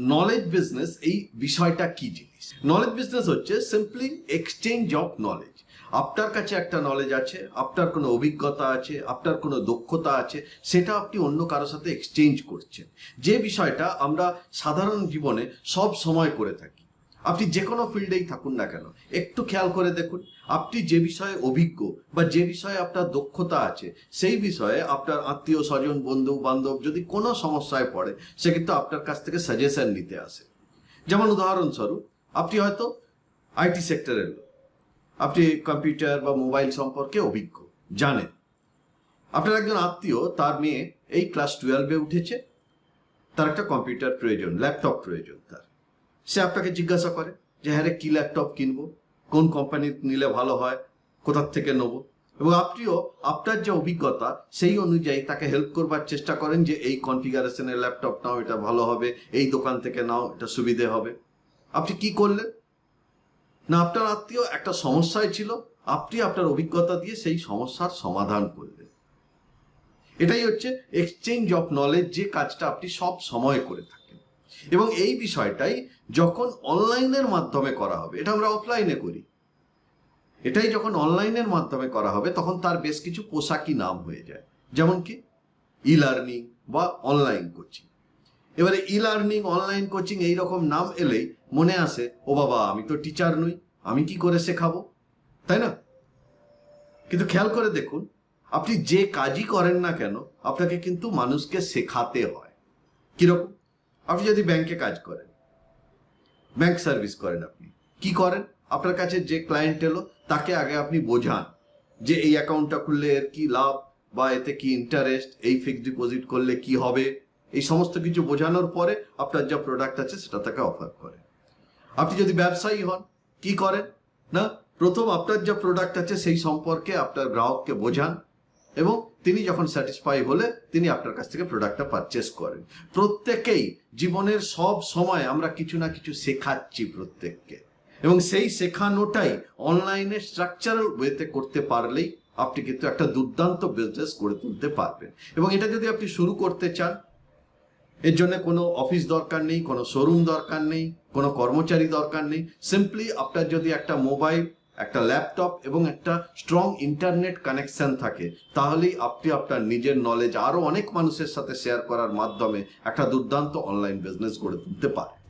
Knowledge business এই বিষয়টা কি জিনিস? নলেজ বিজনেস হচ্ছে সিম্পলি এক্সচেঞ্জ অফ নলেজ আপনার কাছে একটা নলেজ আছে, আপনার কোনো অভিজ্ঞতা আছে, আপনার কোনো দক্ষতা আছে, সেটা আপনি অন্য কারোর সাথে এক্সচেঞ্জ করছেন। যে বিষয়টা আমরা সাধারণ জীবনে সব সময় করে থাকি। আপনি যে কোনো ফিল্ডেই থাকুন না কেন, একটু খেয়াল করে দেখুন। আপনি যে বিষয়ে অভিজ্ঞ বা যে বিষয়ে আপনার দক্ষতা আছে, সেই বিষয়ে আপনার আত্মীয় স্বজন, বন্ধু বান্ধব যদি কোনো সমস্যায় পড়ে, সে কিন্তু আপনার কাছ থেকে সাজেশন নিতে আসে। যেমন উদাহরণস্বরূপ, আপনি হয়তো আইটি সেক্টরের লোক। আপনি কম্পিউটার বা মোবাইল সম্পর্কে অভিজ্ঞ, জানেন। আপনার একজন আত্মীয়, তার মেয়ে এই ক্লাস টুয়েলভে উঠেছে। তার একটা কম্পিউটার প্রয়োজন ল্যাপটপ প্রয়োজন তার। সে আপনাকে জিজ্ঞাসা করে যে হ্যাঁ রে, কি ল্যাপটপ কিনবো? কোন কোম্পানির নিলে ভালো হয়? কোথার থেকে নেব? এবং আপনিও আপনার যে অভিজ্ঞতা, সেই অনুযায়ী তাকে হেল্প করবার চেষ্টা করেন যে, এই কনফিগারেশনের ল্যাপটপ নাও, এটা ভালো হবে। এই দোকান থেকে নাও, এটা সুবিধে হবে। আপনি কি করলেন? না, আপনার আত্মীয় একটা সমস্যায় ছিল, আপনি আপনার অভিজ্ঞতা দিয়ে সেই সমস্যার সমাধান করলেন। এটাই হচ্ছে এক্সচেঞ্জ অফ নলেজ যে কাজটা আপনি সব সময় করে থাকেন। এবং এই বিষয়টাই যখন অনলাইনের মাধ্যমে করা হবে, এটা আমরা অফলাইনে করি। এটাই যখন অনলাইনের মাধ্যমে করা হবে, তখন তার বেশ কিছু পোশাকি নাম হয়ে যায়। যেমন কি? ই লার্নিং বা অনলাইন কোচিং এবারে ই লার্নিং অনলাইন কোচিং এই রকম নাম এলেই মনে আসে, ও বাবা, আমি তো টিচার নই, আমি কি করে শেখাবো? তাই না? কিন্তু খেয়াল করে দেখুন, আপনি যে কাজই করেন না কেন, আপনাকে কিন্তু মানুষকে শেখাতে হয়। কীরকম? আপনি যদি ব্যাংকে কাজ করেন ব্যাংক সার্ভিস করেন আপনি, কি করেন? আপনার কাছে যে ক্লায়েন্ট এলো, তাকে আগে আপনি বোঝান যে এই অ্যাকাউন্টটা খুললে এর কি লাভ বা এতে কি ইন্টারেস্ট এই ফিক্সড ডিপোজিট করলে কি হবে? এই সমস্ত কিছু বোঝানোর পরে আপনার যা প্রোডাক্ট আছে, সেটা তাকে অফার করে আপনি যদি ব্যবসায়ী হন, কি করেন? না, প্রথম আপনার যা প্রোডাক্ট আছে, সেই সম্পর্কে আপনার গ্রাহককে বোঝান। এবং তিনি যখন স্যাটিসফাই হলে তিনি আপনার কাছ থেকে প্রোডাক্টটা পারচেস করেন। প্রত্যেকেই জীবনের সব সময় আমরা কিছু না কিছু শেখাচ্ছি প্রত্যেককে। এবং সেই শেখানোটাই অনলাইনে স্ট্রাকচারাল ওয়েতে করতে পারলেই আপনি কিন্তু একটা দুর্দান্ত বিজনেস গড়ে তুলতে পারবেন। এবং এটা যদি আপনি শুরু করতে চান, এর জন্য কোনো অফিস দরকার নেই, কোনো শোরুম দরকার নেই, কোনো কর্মচারী দরকার নেই সিম্পলি আপনার যদি একটা মোবাইল একটা ল্যাপটপ এবং একটা স্ট্রং ইন্টারনেট কানেকশন থাকে, তাহলেই আপনি আপনার নিজের নলেজ আরও অনেক মানুষের সাথে শেয়ার করার মাধ্যমে একটা দুর্দান্ত অনলাইন বিজনেস গড়ে তুলতে পারেন।